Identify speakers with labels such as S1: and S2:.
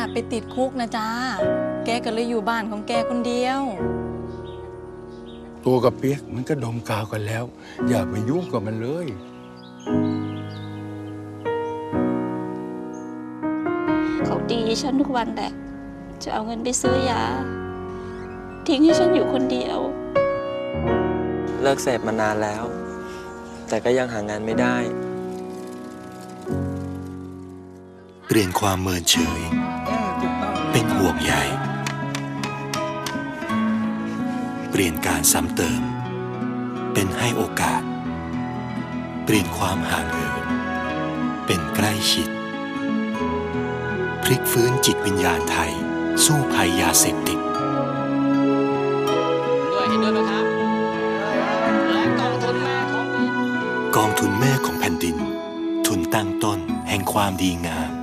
S1: น่ะไปติดคุกนะจ้า แกก็เลยอยู่บ้านของแกคนเดียว
S2: ตัวกับเปียกมันก็ดมกาวกันแล้ว อย่าไปยุ่งกับมันเลย
S3: เขาตีฉันทุกวันแหละ จะเอาเงินไปซื้อยา ทิ้งให้ฉันอยู่คนเดียว
S4: เลิกเสพมานานแล้ว แต่ก็ยังหางานไม่ได้
S5: เปลี่ยนความเมินเฉย เป็นห่วงใยเปลี่ยนการซ้ำเติม เป็นให้โอกาส เปลี่ยนความห่างเหินเป็นใกล้ชิด พลิกฟื้นจิตวิญญาณไทย สู้ภัยยาเสพติด
S6: ด้วยเห็นด้วยไหมครับและกองทุนแม่ของ
S5: กองทุนแม่ของแผ่นดิน ทุนตั้งต้นแห่งความดีงาม